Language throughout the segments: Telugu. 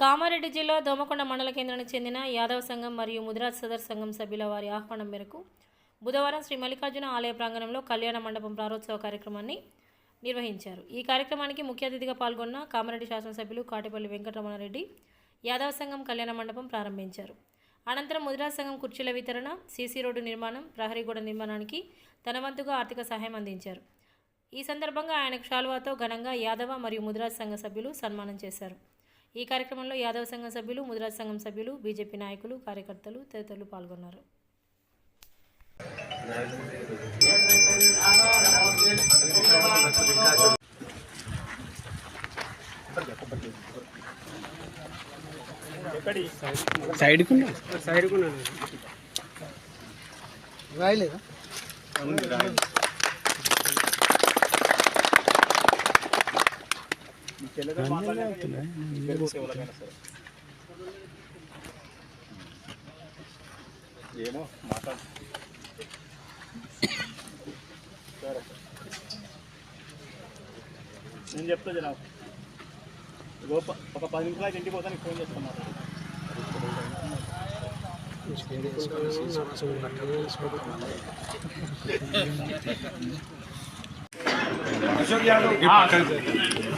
కామారెడ్డి జిల్లా దోమకొండ మండల కేంద్రానికి చెందిన యాదవ సంఘం మరియు ముదిరాజ్ సదర్ సంఘం సభ్యుల వారి ఆహ్వానం మేరకు బుధవారం శ్రీ మల్లికార్జున ఆలయ ప్రాంగణంలో కళ్యాణ మండపం ప్రారోత్సవ కార్యక్రమాన్ని నిర్వహించారు. ఈ కార్యక్రమానికి ముఖ్య అతిథిగా పాల్గొన్న కామారెడ్డి శాసనసభ్యులు కాటిపల్లి వెంకటరమణారెడ్డి యాదవ సంఘం కళ్యాణ మండపం ప్రారంభించారు. అనంతరం ముదిరాజ్ సంఘం కుర్చీల వితరణ సీసీ రోడ్డు నిర్మాణం ప్రహరీగూడ నిర్మాణానికి తన వంతుగా ఆర్థిక సహాయం అందించారు. ఈ సందర్భంగా ఆయనకు శాలువాతో ఘనంగా యాదవ మరియు ముదిరాజ్ సంఘ సభ్యులు సన్మానం చేశారు. ఈ కార్యక్రమంలో యాదవ సంఘం సభ్యులు ముదిరాజ్ సంఘం సభ్యులు బీజేపీ నాయకులు కార్యకర్తలు తదితరులు పాల్గొన్నారు. సైడ్కు సైడ్ రాయలేదా? ఏమో మాట్లాడు. సరే. నేను చెప్తా జనా ఒక పది నిమిషాలు ఇంటికి పోతాను ఫోన్ చేస్తాను మాట్లాడు.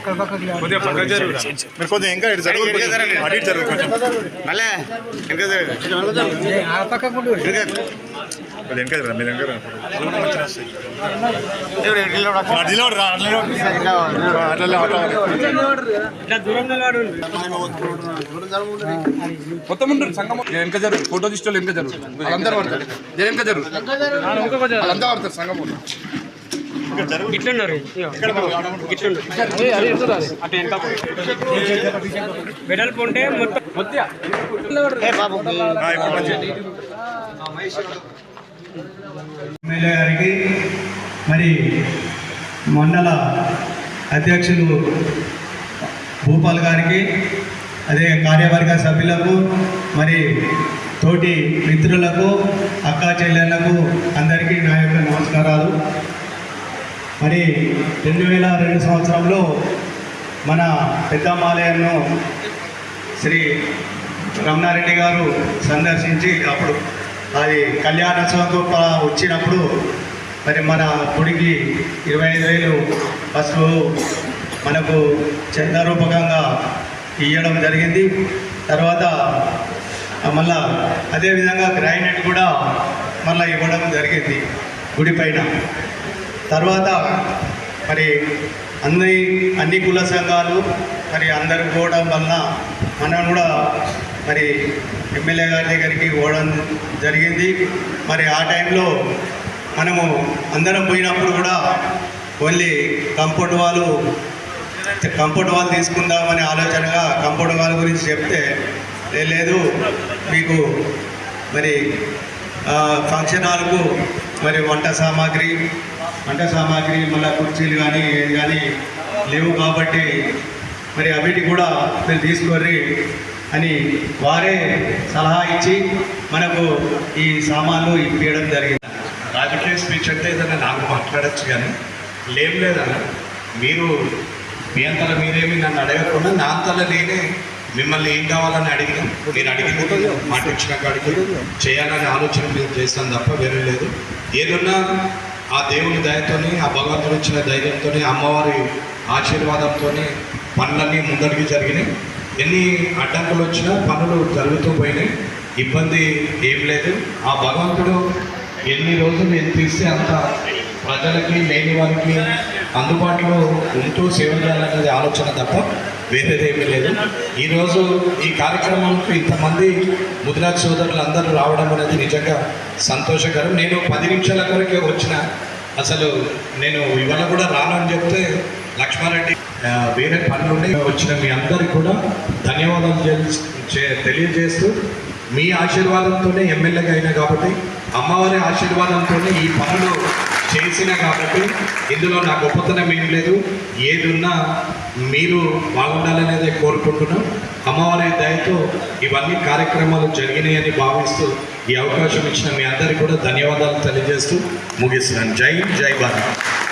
కొద్దిగా పక్కకు జరుగు. మీరు కొద్దిగా ఇంకా ఇటు జరుగు అటు ఇటు జరుగు కొంచెం. మళ్ళీ వెనక ఆ పక్క కొద్దిగా వెనక జరుగు మీరు వెనక అట్లా రా అట్లా అట్లా మొత్తం ఉంటారు సంఘం వెనక జరుగు ఫోటో తీసుకోవాలి వెనక జరుగు. వాళ్ళందరూ పడతారు. జర వెనక జరుగు. వాళ్ళంతా పడతారు సంఘం వాళ్ళు. ఇట్లున్నారు వెడల్పు ఉంటే మొత్తం ఎమ్మెల్యే గారికి మరి మండల అధ్యక్షులు భూపాల్ గారికి అదే కార్యవర్గ సభ్యులకు మరి తోటి మిత్రులకు అక్కా చెల్లెళ్ళకు అందరికీ నా యొక్క నమస్కారాలు. మరి రెండు వేల రెండు సంవత్సరంలో మన పెద్దమ్మాలయంను శ్రీ రమణారెడ్డి గారు సందర్శించి అప్పుడు అది కళ్యాణోత్సవంతో వచ్చినప్పుడు మరి మన గుడికి ఇరవై ఐదు వేలు ఫస్ట్ మనకు చందరూపకంగా ఇవ్వడం జరిగింది. తర్వాత మళ్ళా అదేవిధంగా గ్రానైట్ కూడా మళ్ళీ ఇవ్వడం జరిగింది గుడి పైన. తర్వాత మరి అన్ని అన్ని కుల సంఘాలు మరి అందరు పోవడం వలన మనం కూడా మరి ఎమ్మెల్యే గారి దగ్గరికి పోవడం జరిగింది. మరి ఆ టైంలో మనము అందరం పోయినప్పుడు కూడా ఓన్లీ కంఫర్ట్ వాళ్ళు కంఫర్ట్ వాళ్ళు తీసుకుందామనే ఆలోచనగా కంఫర్ట్ వాల్ గురించి చెప్తే లేదు. మీకు మరి ఫంక్షన్ హాల్కు మరి వంట సామాగ్రి వంట సామాగ్రి మళ్ళీ కుర్చీలు కానీ ఏది కానీ లేవు కాబట్టి మరి అవిటి కూడా మీరు తీసుకొని అని వారే సలహా ఇచ్చి మనకు ఈ సామాన్లు ఇప్పించడం జరిగింది. రాజకీయ స్పీచ్ అంటే ఏదైనా నాకు మాట్లాడచ్చు కానీ లేం లేదన్న. మీరు మీ అంతలో మీరేమి నన్ను అడగకుండా నా అంతలో నేనే మిమ్మల్ని ఏం కావాలని అడిగినాం నేను అడిగింది మాట ఇచ్చిన కాడికి చేయాలనే ఆలోచన మీరు చేస్తాను తప్ప వేరే లేదు. ఏదున్నా ఆ దేవుని దయతోని ఆ భగవంతుడు ఇచ్చిన ధైర్యంతోని అమ్మవారి ఆశీర్వాదంతోని పనులన్నీ ముందడికి జరిగినాయి. ఎన్ని అడ్డంకులు వచ్చినా పనులు జరుగుతూ పోయినాయి. ఇబ్బంది ఏం లేదు. ఆ భగవంతుడు ఎన్ని రోజులు ఎంత ఇస్తే అంత ప్రజలకి లేని వారికి అందుబాటులో ఉంటూ సేవ చేయాలనేది ఆలోచన తప్ప వేరేదేమీ లేదు. ఈరోజు ఈ కార్యక్రమంకు ఇంతమంది ముదిరాజ్ సోదరులు అందరూ రావడం అనేది నిజంగా సంతోషకరం. నేను పది నిమిషాల కొరకే వచ్చిన అసలు నేను ఇవాళ కూడా రాను అని చెప్తే లక్ష్మారెడ్డి వేరే పనులుండి వచ్చిన మీ అందరికి కూడా ధన్యవాదాలు తెలియజేస్తూ మీ ఆశీర్వాదంతోనే ఎమ్మెల్యేగా అయినా కాబట్టి అమ్మవారి ఆశీర్వాదంతోనే ఈ పనులు చేసిన కాబట్టి ఇందులో నా గొప్పతనం ఏం లేదు. ఏది ఉన్నా మీరు బాగుండాలనేది కోరుకుంటున్నాం. అమ్మవారి దయతో ఇవన్నీ కార్యక్రమాలు జరిగినాయని భావిస్తూ ఈ అవకాశం ఇచ్చిన మీ అందరికీ కూడా ధన్యవాదాలు తెలియజేస్తూ ముగిస్తున్నాను. జై జై భారత్.